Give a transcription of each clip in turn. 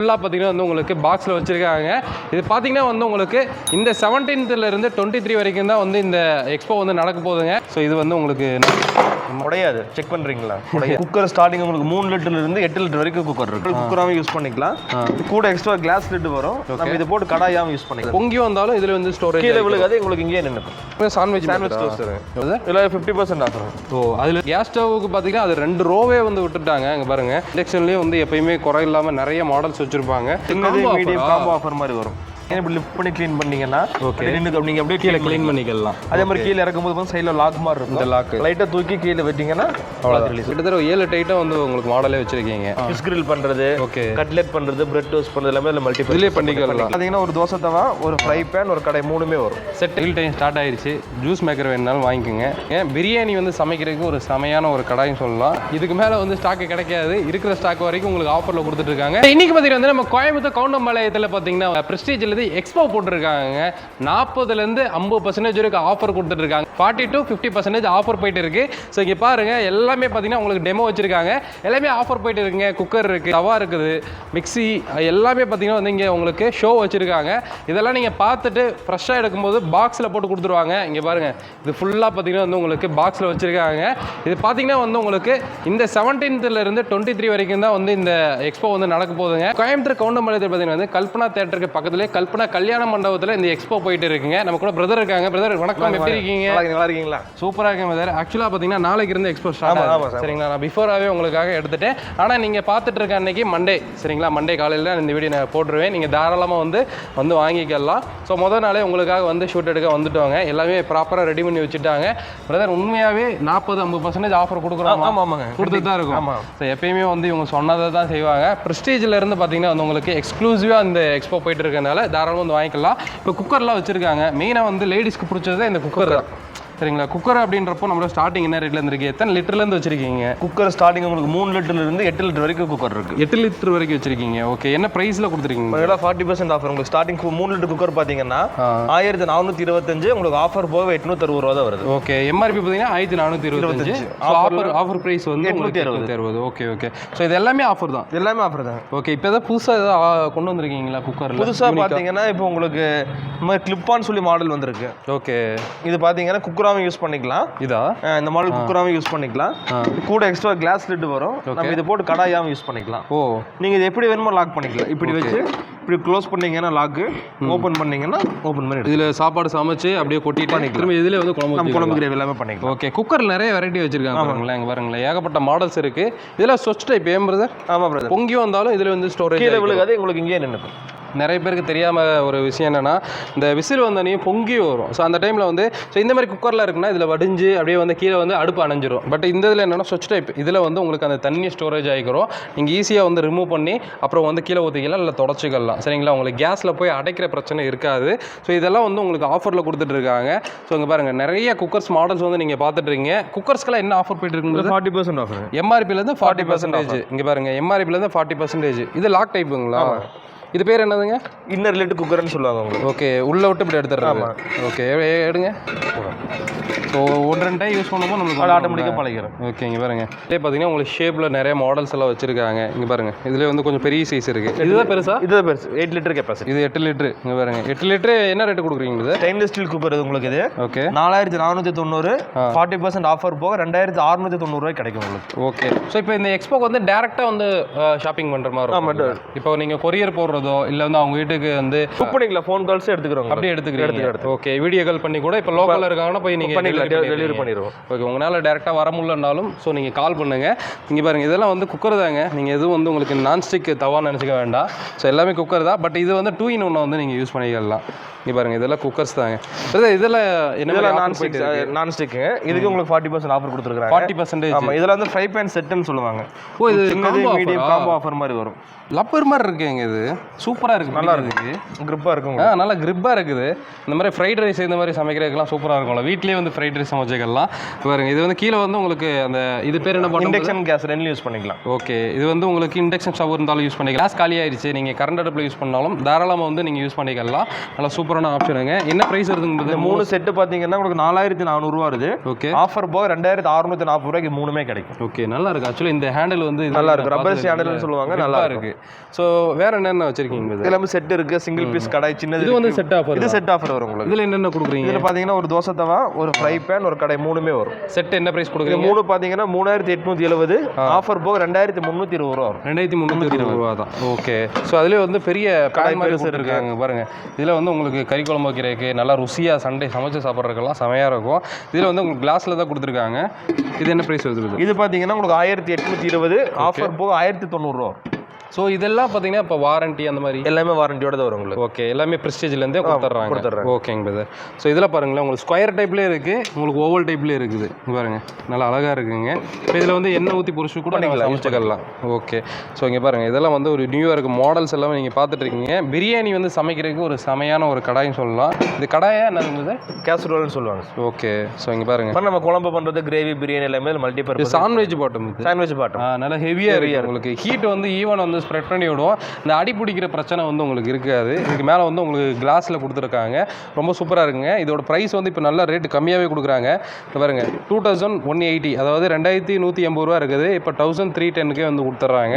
ஃபுல்லாக பார்த்தீங்கன்னா வந்து உங்களுக்கு பாக்ஸில் வச்சுருக்காங்க. இது பார்த்தீங்கன்னா வந்து உங்களுக்கு இந்த 17th ல இருந்து டுவெண்ட்டி த்ரீ வரைக்கும் தான் வந்து இந்த எக்ஸ்போ வந்து நடக்க போகுதுங்க. ஸோ இது வந்து உங்களுக்கு உடையாது. செக் பண்றீங்களா? உடையாது. குக்கர் ஸ்டார்டிங் உங்களுக்கு மூணு லிட்டர்ல இருந்து எட்டு லிட்டர் வரைக்கும் குக்கர் இருக்கு. குக்கராகவும் யூஸ் பண்ணிக்கலாம். இது கூட எக்ஸ்ட்ரா கிளாஸ் லிட் வரும். நம்ம இதை போட்டு கடாயாவும் யூஸ் பண்ணிக்கலாம். பொங்கி வந்தாலும் இதில் வந்து ஸ்டோரேஜ் கீழே விழுகாது உங்களுக்கு இங்கேயே நின்றுக்கும் சாண்ட்விச் சாண்ட்விச் டோஸ்டர் இதில் ஃபிஃப்டி பர்சன்ட் ஆஃபர் ஓ அதில் கேஸ் ஸ்டவ்வுக்கு பார்த்தீங்கன்னா அது ரெண்டு ரோவே வந்து விட்டுட்டாங்க. இங்கே பாருங்க. இண்டக்ஷன்லேயே வந்து எப்பயுமே குறை இல்லாமல் நிறைய மாடல்ஸ் வச்சுருப்பாங்க. மீடியம் காம்போ ஆஃபர் மாதிரி வரும். இப்படி லிஃப்ட் பண்ணி க்ளீன் பண்ணீங்கன்னா. ஓகே நின்று நீங்கள் அப்படியே கீழே க்ளீன் பண்ணிக்கலாம். அதே மாதிரி கீழே இறக்கும்போது வந்து சைடில் லாக் மாதிரி இருக்கும். இந்த lock. லைட்டாக தூக்கி கீழே விட்டீங்கன்னா அவ்வளோ ரிலீஸ் கிட்டத்தட்ட ஒரு ஏழு டைட்டாக வந்து உங்களுக்கு மாடலே வச்சுருக்கீங்க. ஃபிஷ் கிரில் பண்ணுறது ஓகே கட்லெட் பண்ணுறது பிரெட் டோஸ்ட் பண்ணுறது எல்லாமே மல்டி இதுலேயே பண்ணிக்கலாம். பார்த்தீங்கன்னா ஒரு தோசை தவா ஒரு ஃப்ரை பேன் ஒரு கடை மூணுமே வரும். செட் டீல் டைம் ஸ்டார்ட் ஆயிருச்சு. ஜூஸ் மேக்கர் வேணுனாலும் வாங்கிக்கோங்க. ஏன்? பிரியாணி வந்து சமைக்கிறதுக்கு ஒரு செமையான ஒரு கடாயும் சொல்லலாம். இதுக்கு மேலே வந்து ஸ்டாக்கு கிடைக்காது. இருக்கிற ஸ்டாக் வரைக்கும் உங்களுக்கு ஆஃபரில் கொடுத்துட்டு இருக்காங்க. இன்னைக்கு பார்த்தீங்கன்னா வந்து நம்ம கோயம்புத்தூர் கவுண்டம்பாளையத்தில் பார்த்தீங்கன்னா வந்து எக்ஸ்போ போட்டிருக்காங்க. நாற்பதுலேருந்து ஐம்பது பர்சன்டேஜ் வரைக்கும் ஆஃபர் கொடுத்துட்ருக்காங்க forty to fifty percentage offer போயிட்டு இருக்குது ஸோ இங்கே பாருங்கள் எல்லாமே பார்த்தீங்கன்னா உங்களுக்கு டெமோ வச்சுருக்காங்க. எல்லாமே ஆஃபர் போயிட்டு இருக்குங்க குக்கர் இருக்குது தவா இருக்குது மிக்ஸி எல்லாமே பார்த்தீங்கன்னா வந்து இங்கே உங்களுக்கு ஷோ வச்சுருக்காங்க. இதெல்லாம் நீங்கள் பார்த்துட்டு ஃப்ரெஷ்ஷாக எடுக்கும்போது பாக்ஸில் போட்டு கொடுத்துருவாங்க. இங்கே பாருங்கள் இது ஃபுல்லாக பார்த்தீங்கன்னா வந்து உங்களுக்கு பாக்ஸில் வச்சுருக்காங்க. இது பார்த்தீங்கன்னா வந்து உங்களுக்கு இந்த செவன்டீன்த்லேருந்து டுவெண்ட்டி த்ரீ வரைக்கும் தான் வந்து இந்த எக்ஸ்போ வந்து நடக்க போகுதுங்க. கோயம்புத்தூர் கவுண்டம்பாளையத்தில் பார்த்தீங்கன்னா வந்து கல்பனா தேட்டருக்கு பக்கத்துலேயே கல்பனா கல்யாண மண்டபத்தில் இந்த எக்ஸ்போ போயிட்டு இருக்குங்க. நம்ம கூட பிரதர் இருக்காங்க. பிரதர் வணக்கம். எப்படி இருக்கீங்க. நல்லா இருக்கீங்க, நல்லா இருக்கீங்களா? சூப்பராக இருக்கேன் பிரதர் ஆக்சுவலாக பார்த்தீங்கன்னா நாளைக்கு இருந்து எக்ஸ்போ ஸ்டார்ட் ஆகும். சரிங்களா? நான் பிஃபோராகவே உங்களுக்காக எடுத்துட்டேன். ஆனால் நீங்கள் பார்த்துட்டு இருக்க அன்னைக்கு மண்டே சரிங்களா? மண்டே காலையில் இந்த வீடியோ நான் போட்டுருவேன். நீங்கள் தாராளமாக வந்து வந்து வாங்கிக்கலாம். ஸோ முதல் நாளே உங்களுக்காக வந்து ஷூட் எடுக்க வந்துட்டோங்க. எல்லாமே ப்ராப்பராக ரெடி பண்ணி வச்சுட்டாங்க. பிரதர் உண்மையாகவே நாற்பது ஐம்பது பர்சன்டேஜ் ஆஃபர் கொடுக்குறோம்? ஆமா ஆமாங்க. கொடுத்துட்டு தான் இருக்கும். ஆமா. ஸோ எப்பயுமே வந்து இவங்க சொன்னதை தான் செய்வாங்க. ப்ரெஸ்டீஜில் இருந்து பார்த்தீங்கன்னா வந்து உங்களுக்கு எக்ஸ்க்ளூசிவாக இந்த எக்ஸ்போ போயிட்டு இருக்கனால தாராளமாக வந்து வாங்கிக்கலாம். இப்போ குக்கர்லாம் வச்சுருக்காங்க. மெயினாக வந்து லேடிஸ்க்கு பிடிச்சது இந்த குக்கர் தான். சரிங்களா குக்கர் அப்படின்றப்போ நம்மளோட ஸ்டார்டிங் என்ன ரேட்ல இருக்கு எத்தனை லிட்டர்லேருந்து வச்சிருக்கீங்க? குக்கர் ஸ்டார்டிங் உங்களுக்கு மூணு லிட்டர்ல இருந்து எட்டு லிட்டர் வரைக்கும் குக்கர் இருக்கு. எட்டு லிட்டர் வரைக்கும் வச்சிருக்கீங்க. ஓகே என்ன ப்ரைஸில் கொடுத்துருக்கீங்க? இதெல்லாம் ஃபார்ட்டி பர்சன்ட் ஆஃபர் உங்களுக்கு ஸ்டார்டிங் மூணு லிட்டர் குக்கர் பார்த்தீங்கன்னா. ஆயிரத்தி நானூற்றி இருபத்தஞ்சு உங்களுக்கு ஆஃபர் போக எட்நூத்தி அறுபது ரூபா தான் வருது. ஓகே எம்ஆர்பி பார்த்தீங்கன்னா ஆயிரத்தி நானூற்றி இருபத்தஞ்சு. ஆஃபர் ஆஃபர் ப்ரைஸ் வந்து எட்நூத்தி எட்நூற்றி அறுபது. ஓகே ஓகே ஸோ இது எல்லாமே ஆஃபர் தான். எல்லாமே ஆஃபர் தான். ஓகே இப்போ ஏதாவது புதுசாக ஏதாவது கொண்டு வந்திருக்கீங்களா குக்கரில் புதுசாக பார்த்தீங்கன்னா இப்போ உங்களுக்கு இந்த மாதிரி கிளிப்பான்னு சொல்லி மாடல் வந்திருக்கு. ஓகே இது பார்த்தீங்கன்னா குக்கராகவும் யூஸ் பண்ணிக்கலாம். இதா? இந்த மாடல் குக்கராகவும் யூஸ் பண்ணிக்கலாம். கூட எக்ஸ்ட்ரா கிளாஸ் லிட் வரும். நம்ம இதை போட்டு கடாயாகவும் யூஸ் பண்ணிக்கலாம். ஓ. நீங்கள் இது எப்படி வேணுமோ லாக் பண்ணிக்கலாம். இப்படி வச்சு இப்படி க்ளோஸ் பண்ணீங்கன்னா லாக்கு ஓப்பன் பண்ணீங்கன்னா ஓப்பன் பண்ணி இதில் சாப்பாடு சமைச்சு அப்படியே கொட்டிட்டு திரும்ப இதில் வந்து குழம்பு. குழம்பு கிரேவி எல்லாமே பண்ணிக்கலாம். ஓகே குக்கர் நிறைய வெரைட்டி வச்சிருக்காங்க பாருங்களேன் இங்க பாருங்களேன். ஏகப்பட்ட மாடல்ஸ் இருக்கு. இதெல்லாம் சொச் டைப் ஏன் பிரதர் ஆமாம் பிரதர் பொங்கி வந்தாலும் இதுல வந்து ஸ்டோரேஜ் கீழே விழுகாது உங்களுக்கு இங்கேயே நின்றுக்கும் நிறைய பேருக்கு தெரியாம ஒரு விஷயம் என்னன்னா இந்த விசில் வந்தனையும் பொங்கி வரும். ஸோ அந்த டைம்ல வந்து ஸோ இந்த மாதிரி குக்கர்ல இருக்குன்னா இதுல வடிஞ்சு அப்படியே வந்து கீழே வந்து அடுப்பு அணைஞ்சிரும். பட் இந்த இதில் என்னன்னா சொச் டைப் இதுல வந்து உங்களுக்கு அந்த தண்ணி ஸ்டோரேஜ் ஆகிக்கிறோம் நீங்க ஈஸியா வந்து ரிமூவ் பண்ணி அப்புறம் வந்து கீழே ஊற்றிக்கலாம் இல்லை தொடச்சிக்கலாம். சரிங்களா? உங்களுக்கு கேஸ்ல போய் அடைக்கிற பிரச்சனை இருக்காது. ஸோ இதெல்லாம் வந்து உங்களுக்கு ஆஃபரில் கொடுத்துட்டு இருக்காங்க. ஸோ இங்க பாருங்க நிறைய குக்கர்ஸ் மாடல்ஸ் வந்து நீங்க பார்த்துட்டு இருக்கீங்க. குக்கர்ஸ்க்கெல்லாம் என்ன ஆஃபர் போயிட்டு ஃபார்ட்டி பர்சன்ட் ஆஃபர் எம்ஆர்பிலேருந்து ஃபார்ட்டி பர்சன்டேஜ் இங்கே பாருங்க எம்ஆர்பிலேருந்து ஃபார்ட்டி பர்சன்டேஜ் இது லாக் டைப்புங்களா இது பேர் என்னதுங்க? இன்னர் ரிலேட் குக்கர்னு சொல்லுவாங்க உங்களுக்கு. ஓகே உள்ள விட்டு இப்படி எடுத்துடுறாங்க ஓகே எடுங்க. ஸோ ஒன்று ரெண்டு டைம் யூஸ் பண்ணும்போது நம்மளுக்கு ஆட்டோமேட்டிக்காக பழகிறோம் ஓகே இங்கே பாருங்க. இதே பார்த்தீங்கன்னா உங்களுக்கு ஷேப்பில் நிறைய மாடல்ஸ் எல்லாம் வச்சிருக்காங்க. இங்கே பாருங்க. இதுல வந்து கொஞ்சம் பெரிய சைஸ் இருக்கு. இதுதான் பெருசா? இது பெருசு. எயிட் லிட்டர் கெப்பாசிட்டி இது எட்டு லிட்டரு இங்கே பாருங்க. எட்டு லிட்டரு என்ன ரேட்டு கொடுக்குறீங்க இது? ஸ்டெயின்லெஸ் ஸ்டீல் குக்கர் இது உங்களுக்கு இது. ஓகே நாலாயிரத்தி நானூற்றி தொண்ணூறு ஃபார்ட்டி பர்சன்ட் ஆஃபர் போக ரெண்டாயிரத்தி அறுநூற்றி தொண்ணூறுரூவாய் கிடைக்கும் உங்களுக்கு. ஓகே ஸோ இப்போ இந்த எக்ஸ்போக்கு வந்து டேரெக்டாக வந்து ஷாப்பிங் பண்ணுற மாதிரி இருக்கும். இப்போ நீங்கள் கொரியர் போடுறதோ இல்லை வந்து அவங்க வீட்டுக்கு வந்து பண்ணிக்கலாம் ஃபோன் கால்ஸே எடுத்துக்கிறோம் அப்படியே எடுத்துக்கிறீங்க. ஓகே வீடியோ கால் பண்ணி கூட இப்போ லோக்கலில் இருக்காங்கன்னா போய் நீங்கள் பண்ணிக்கலாம் டெலிவரி பண்ணிடுவோம். ஓகே உங்களால் டேரெக்டாக வர முடியலனாலும் ஸோ நீங்கள் கால் பண்ணுங்கள் இங்கே பாருங்கள் இதெல்லாம் வந்து குக்கர் தாங்க நீங்கள் எதுவும் வந்து உங்களுக்கு நான்ஸ்டிக் தவா நினச்சிக்க வேண்டாம். ஸோ எல்லாமே குக்கர் தான் பட் இது வந்து டூ இன் ஒன்று வந்து நீங்கள் யூஸ் பண்ணிக்கலாம். இங்கே பாருங்கள் இதெல்லாம் குக்கர்ஸ் தாங்க. பிரதர், இதெல்லாம் என்ன இதெல்லாம் நான் ஸ்டிக் நான் ஸ்டிக்கு இதுக்கு உங்களுக்கு ஃபார்ட்டி பர்சன்ட் ஆஃபர் கொடுத்துருக்காங்க ஃபார்ட்டி பர்சன்டேஜ் ஆமாம் இதில் வந்து ஃபைவ் பேன் செட்டுன்னு சொல்லுவாங்க. ஓ இது சின்னது மீடியம்? காம்போ ஆஃபர் மாதிரி வரும். லப்பர் மாதிரி இருக்குங்க இது. சூப்பராக இருக்குது நல்லா இருக்குது கிரிப்பாக இருக்கும். ஆ நல்லா கிரிப்பாக இருக்குது. இந்த மாதிரி ஃப்ரைட் ரைஸ் இந்த மாதிரி சமைக்கிறதுக்கெல்லாம் சூப்பராக இருக்கும்ல. வீட்லேயே வந்து ஃப்ரைட் ரைஸ் சமைச்சிக்கலாம். பாருங்க இது வந்து கீழே வந்து உங்களுக்கு அந்த இது பேர் என்ன பண்ணுறது இண்டக்ஷன் கேஸ் ரெண்டுலையும் யூஸ் பண்ணிக்கலாம். ஓகே இது வந்து உங்களுக்கு இண்டக்ஷன் ஸ்டவ் இருந்தாலும் யூஸ் பண்ணிக்கலாம். கேஸ் காலி ஆயிடுச்சு நீங்கள் கரண்ட் அடுப்பில் யூஸ் பண்ணாலும் தாராளமாக வந்து நீங்கள் யூஸ் பண்ணிக்கலாம். நல்லா சூப்பராக சூப்பரான ஆப்ஷனுங்க என்ன ப்ரைஸ் இந்த வருதுங்க மூணு செட்டு பார்த்தீங்கன்னா உங்களுக்கு நாலாயிரத்தி நானூறுரூவா வருது. ஓகே ஆஃபர் போக ரெண்டாயிரத்தி அறுநூத்தி நாற்பது ரூபாய்க்கு மூணுமே கிடைக்கும். ஓகே நல்லா இருக்கு. ஆக்சுவலி இந்த ஹேண்டில் வந்து நல்லா இருக்கு. நான் rubber பார்த்தது handle னு இல்ல. சொல்லுவாங்க. நல்லா இருக்கு. ஸோ வேற என்னென்ன வச்சிருக்கீங்க இது எல்லாமே செட் இருக்கு. சிங்கிள் பீஸ் கடை சின்னது இது வந்து. செட் ஆஃபர் இது செட் ஆஃபர் வரும் உங்களுக்கு. இதுல என்னென்ன கொடுக்குறீங்க? இதுல பாத்தீங்கன்னா ஒரு தோசை தவா ஒரு ஃப்ரை பேன் ஒரு கடை மூணுமே வரும். செட் என்ன ப்ரைஸ் கொடுக்குறீங்க? மூணு பாத்தீங்கன்னா மூணாயிரத்தி எட்நூத்தி எழுபது ஆஃபர் போக ரெண்டாயிரத்தி முந்நூத்தி இருபது ரூபா வரும். ரெண்டாயிரத்தி முந்நூற்றி இருபது ரூபா தான். ஓகே ஸோ அதுலேயே வந்து பெரிய பேன் மாதிரி இருக்காங்க பாருங்க. இதில் வந்து உங்களுக்கு கறி குழம்பு வைக்கிறதுக்கு நல்லா ருசியாக சண்டே சமைச்சு சாப்பிட்றதுக்கெல்லாம் செமையாக இருக்கும். இதில் வந்து உங்களுக்கு கிளாஸில் தான் கொடுத்துருக்காங்க. இது என்ன ப்ரைஸ் வருது? இது பார்த்தீங்கன்னா பாத்தீங்கன்னா உங்களுக்கு ஆயிரத்தி எட்நூத்தி இருபது ஆஃபர் போக ஆயிரத்தி தொண்ணூறுரூவா ஸோ இதெல்லாம் பார்த்தீங்கன்னா இப்போ வாரண்டி அந்த மாதிரி? எல்லாமே வாரண்டியோட தான் வரும் உங்களுக்கு. ஓகே எல்லாமே ப்ரெஸ்டேஜ்லேருந்தே கொடுத்துட்றாங்க. கொடுத்துட்றாங்க. ஓகேங்க பிரதர் ஸோ இதில் பாருங்களேன் உங்களுக்கு ஸ்கொயர் டைப்லேயே இருக்குது உங்களுக்கு ஓவல் டைப்லேயே இருக்குது. இங்க பாருங்க நல்லா அழகாக இருக்குங்க. இப்போ இதில் வந்து எண்ணெய் ஊற்றி பொரிச்சு கூட நீங்கள் சமைச்சுக்கலாம். ஓகே ஸோ இங்கே பாருங்க இதெல்லாம் வந்து ஒரு நியூ இயர்க்கு மாடல்ஸ் எல்லாமே நீங்கள் பார்த்துட்டு இருக்கீங்க. பிரியாணி வந்து சமைக்கிறதுக்கு ஒரு செமையான ஒரு கடாய்னு சொல்லலாம். இது கடாயா என்ன இருந்தது கேசரோல்னு சொல்லுவாங்க. ஓகே ஸோ இங்கே பாருங்க. அப்புறம் நம்ம குழம்பு பண்றது கிரேவி பிரியாணி எல்லாமே இது multipurpose sandwich bottom sandwich bottom நல்லா ஹெவியாக இருக்கு உங்களுக்கு. ஹீட் வந்து ஈவன் வந்து ஸ்ப்ரெட் பண்ணி விடும் இந்த அடி பிடிக்கிற பிரச்சனை வந்து உங்களுக்கு இருக்காது. இதுக்கு மேலே வந்து உங்களுக்கு கிளாஸில் கொடுத்துருக்காங்க. ரொம்ப சூப்பராக இருக்குங்க. இதோட ப்ரைஸ் வந்து இப்போ நல்ல ரேட் கம்மியாகவே கொடுக்குறாங்க. பாருங்க டூ தௌசண்ட் ஒன் எயிட்டி அதாவது ரெண்டாயிரத்தி நூற்றி எண்பது ரூபா இருக்குது. இப்போ தௌசண்ட் த்ரீ டென்னுக்கே வந்து கொடுத்துட்றாங்க.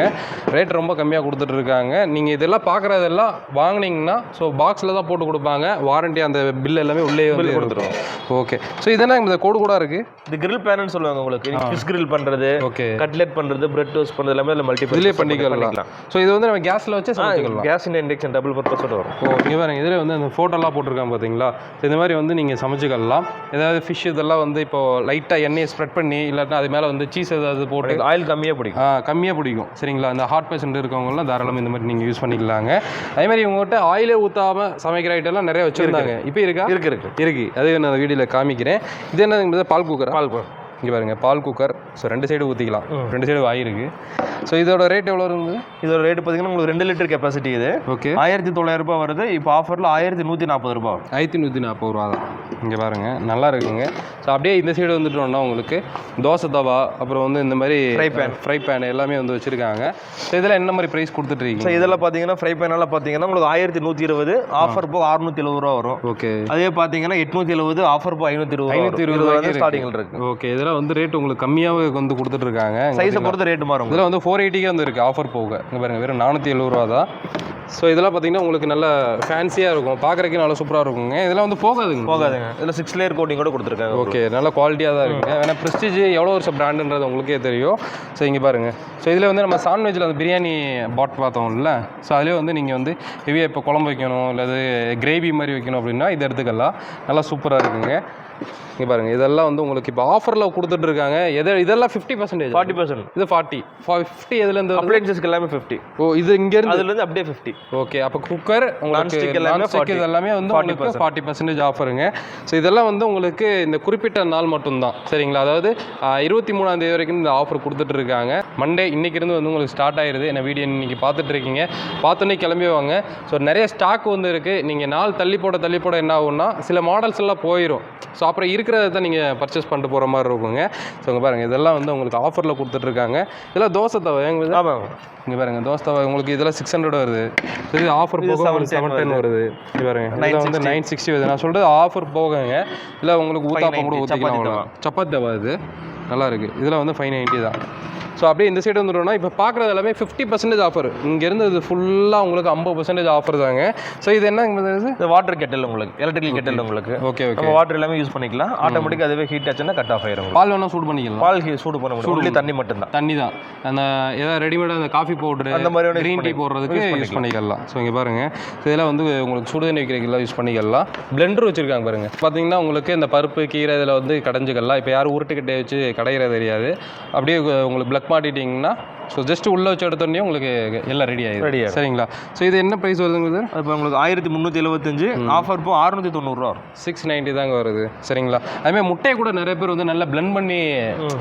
ரேட் ரொம்ப கம்மியாக கொடுத்துட்டு இருக்காங்க நீங்கள் இதெல்லாம் பார்க்குறதெல்லாம் வாங்குனீங்கன்னா ஸோ பாக்ஸில் தான் போட்டு கொடுப்பாங்க. வாரண்டி அந்த பில் எல்லாமே உள்ளே வந்து கொடுத்துருவோம். ஓகே ஸோ இதெல்லாம் இந்த கோடு கூட இருக்குது இது கிரில் பேனு சொல்லுவாங்க உங்களுக்கு. ஃபிஷ் கிரில் பண்றது ஓகே கட்லெட் பண்றது பிரெட் டோஸ்ட் பண்றது எல்லாமே அதில் இதுலேயே பண்ணிக்கலாம். ஸோ இது வந்து நம்ம கேஸில் வச்சு சமைச்சிக்கலாம். கேஸ் இண்டக்ஷன் டபுள் பர்பஸோட வரும். ஓ இங்கே பாருங்க இதில் வந்து அந்த ஃபோட்டோலாம் போட்டிருக்காங்க பார்த்தீங்களா இந்த மாதிரி வந்து நீங்கள் சமைச்சிக்கலாம். ஏதாவது ஃபிஷ் இதெல்லாம் வந்து இப்போ லைட்டாக எண்ணெயை ஸ்ப்ரெட் பண்ணி இல்லாட்டினா அது மேலே வந்து சீஸ் ஏதாவது போட்டு ஆயில் கம்மியாக பிடிக்கும். கம்மியாக பிடிக்கும். சரிங்களா? இந்த ஹார்ட் பேஷண்ட் இருக்கவங்கலாம் தாராளமாக இந்த மாதிரி நீங்கள் யூஸ் பண்ணிக்கலாங்க. அதே மாதிரி உங்கள்கிட்ட ஆயிலே ஊற்றாம சமைக்கிற ஐட்டம்லாம் நிறைய வச்சுருந்தாங்க. இப்போ இருக்கா? இருக்கு இருக்கு. இருக்கு. அது நான் வீடியோவில் காமிக்கிறேன். இது என்ன பால் குக்கரா பால் போ இங்கே பாருங்க பால் குக்கர் ஸோ ரெண்டு சைடு ஊற்றிக்கலாம் ரெண்டு சைடு வாய் இருக்கு. ஸோ இதோட ரேட் எவ்வளோ இருக்குது இதோட ரேட் பார்த்தீங்கன்னா உங்களுக்கு ரெண்டு லிட்டர் கெப்பாசிட்டி இது. ஓகே ஆயிரத்தி தொள்ளாயிரம் ரூபாய் வருது. இப்போ ஆஃபரில் ஆயிரத்தி நூற்றி நாற்பது ரூபாய். வரும் ஆயிரத்தி நூற்றி நாற்பது ரூபா தான். இங்கே பாருங்கள் நல்லா இருக்குங்க. ஸோ அப்படியே இந்த சைடு வந்துட்டோம்னா உங்களுக்கு தோசை தவா அப்புறம் வந்து இந்த மாதிரி Fry pan. ஃப்ரை பேன் எல்லாமே வந்து வச்சுருக்காங்க. ஸோ இதெல்லாம் என்ன மாதிரி ப்ரைஸ் ஸோ கொடுத்துட்ருக்கீங்க இதெல்லாம் பார்த்தீங்கன்னா ஃப்ரை பேனெல்லாம் பார்த்தீங்கன்னா உங்களுக்கு ஆயிரத்தி நூற்றி இருபது ஆஃபர் போக அறுநூத்தி எழுபது ரூபா வரும். ஓகே அதே பார்த்தீங்கன்னா எட்நூத்தி எழுபது ஆஃபர் போக ஐநூற்றி இருபது ஐநூற்றி இருபது ஸ்டார்டிங்கில் இருக்கு. ஓகே இதெல்லாம் வந்து ரேட் உங்களுக்கு கம்மியாகவே வந்து கொடுத்துட்ருக்காங்க சைஸை பொறுத்து ரேட் மாறும் இதில் வந்து ஃபோர் எயிட்டிக்கே வந்து இருக்குது ஆஃபர் போக. இங்கே பாருங்க வெறும் நானூற்றி எழுபது ரூபா தான் ஸோ இதெல்லாம் பார்த்தீங்கன்னா உங்களுக்கு நல்ல ஃபேன்சியாக இருக்கும். பார்க்குறதுக்கு நல்லா சூப்பராக இருக்குங்க. இதெல்லாம் வந்து போகாதுங்க. போகாதுங்க. இதில் சிக்ஸ் லேயர் கோட்டிங் கூட கொடுத்துருக்காங்க. ஓகே நல்ல குவாலிட்டியாக தான் இருக்குங்க. ஏன்னா ப்ரெஸ்டீஜ் எவ்வளோ வருஷம் பிராண்டுன்றது உங்களுக்கே தெரியும். ஸோ இங்கே பாருங்கள் ஸோ இதில் வந்து நம்ம சாண்ட்விச்சில் அந்த பிரியாணி பாட் பார்த்தோம்ல. ஸோ அதிலே வந்து நீங்கள் வந்து ஹெவியாக இப்போ குழம்பு வைக்கணும் இல்லை கிரேவி மாதிரி வைக்கணும் அப்படின்னா இது எடுத்துக்கலாம். நல்லா சூப்பராக இருக்குங்க. இங்கே பாருங்கள் இதெல்லாம் வந்து உங்களுக்கு இப்போ ஆஃபரில் கொடுத்துட்ருக்காங்க எது இதெல்லாம் ஃபிஃப்டி பர்சன்டேஜ் ஃபார்ட்டி பர்சன்ட் இது ஃபார்ட்டி ஃபிஃப்டி எதுலேருந்து வருது? அப்ளைன்சஸ்க்கு எல்லாமே ஃபிஃப்டி ஓ இது இங்கேருந்து அதுலேருந்து அப்படியே ஃபிஃப்டி ஓகே அப்போ குக்கர் உங்களுக்கு Non-stick எல்லாமே non-stick 40. இது எல்லாமே வந்து உங்களுக்கு ஃபார்ட்டி பர்சன்டேஜ் ஆஃபருங்க ஸோ இதெல்லாம் வந்து உங்களுக்கு இந்த குறிப்பிட்ட நாள் மட்டும்தான். சரிங்களா? அதாவது இருபத்தி மூணாம் தேதி வரைக்கும் இந்த ஆஃபர் கொடுத்துட்டு இருக்காங்க. மண்டே இன்னைக்கு இருந்து வந்து உங்களுக்கு ஸ்டார்ட் ஆயிருது. என்ன வீடியோ இன்னைக்கு பார்த்துட்டு இருக்கீங்க. பார்த்தோன்னே கிளம்பி வாங்க. ஸோ நிறைய ஸ்டாக் வந்து இருக்குது நீங்கள் நாள் தள்ளி போட தள்ளி போட என்ன ஆகும்னா சில மாடல்ஸ் எல்லாம் போயிடும் ஸோ அப்புறம் இருக்கிறத தான் நீங்கள் பர்ச்சேஸ் பண்ணிட்டு போகிற மாதிரி இருக்குங்க. ஸோ இங்கே பாருங்கள் இதெல்லாம் வந்து உங்களுக்கு ஆஃபரில் கொடுத்துட்ருக்காங்க இதெல்லாம் தோசை தவை? எங்களுக்கு இங்கே பாருங்க. தோசை தவா. உங்களுக்கு இதெல்லாம் சிக்ஸ் ஹண்ட்ரட் வருது. இது ஆஃபர் போக உங்களுக்கு 710 செவன் டென் வருது. பாருங்க. இதில் வந்து நைன் சிக்ஸ்டி வருது. நான் சொல்கிறது ஆஃபர் போகங்க. இல்லை உங்களுக்கு ஊத்தாப்பம் கூட 590 ஊற்றிக்கலாம் சப்பாத்தி தவா. இது? நல்லா இருக்கு. இதில் வந்து ஃபைவ் நைன்ட்டி தான். ஸோ அப்படியே இந்த சைடு வந்துட்டோம்னா இப்போ பார்க்குறது எல்லாமே ஃபிஃப்டி பர்சன்டேஜ் ஆஃபர் இங்கேருந்து இது ஃபுல்லாக உங்களுக்கு ஐம்பது பர்சன்டேஜ் ஆஃபர் தாங்க. ஸோ இது என்ன இது இந்த வாட்டர் கெட்டல் உங்களுக்கு எலக்ட்ரிக்கல் கெட்டல் உங்களுக்கு. ஓகே ஓகே வாட்டர் எல்லாமே யூஸ் பண்ணிக்கலாம். ஆட்டோமேட்டிக் அதுவே ஹீட் ஆச்சுன்னா கட் ஆஃப் ஆயிரும் உங்களுக்கு. பால் வேணால் சூட் பண்ணிக்கலாம். பால் சூடு பண்ண முடியும். தண்ணி மட்டும்தான். தண்ணி தான் அந்த ஏதாவது ரெடிமேடாக அந்த காஃபி பவுடரு அந்த மாதிரி க்ரீன் டீ போடுறதுக்கு யூஸ் பண்ணிக்கலாம். ஸோ இங்கே பாருங்கள் இதெல்லாம் வந்து உங்களுக்கு சுடுதண்ணி வைக்கிறதுக்கெல்லாம் யூஸ் பண்ணிக்கலாம். பிளெண்டர் வச்சுருக்காங்க பாருங்க. பார்த்தீங்கன்னா உங்களுக்கு இந்த பருப்பு கீரை இதில் வந்து கடைஞ்சிக்கலாம். இப்போ யாரும் உருட்டுக்கிட்டே வச்சு கடையிறது தெரியாது. அப்படியே உங்களுக்கு பிளக் மாட்டிட்டிங்கன்னா ஸோ ஜஸ்ட் உள்ளே வச்சு எடுத்தோடனே உங்களுக்கு எல்லாம் ரெடி Ready ஆயிடும். சரிங்களா? ஸோ இது என்ன ப்ரைஸ் வருதுங்க சார் இப்போ உங்களுக்கு ஆயிரத்தி முந்நூற்றி எழுபத்தஞ்சு ஆஃபர் இப்போ அறுநூத்தி தொண்ணூறுரூவா சிக்ஸ் நைன்ட்டி தாங்க வருது. சரிங்களா? அதுமாதிரி முட்டையை கூட நிறைய பேர் வந்து நல்லா blend பண்ணி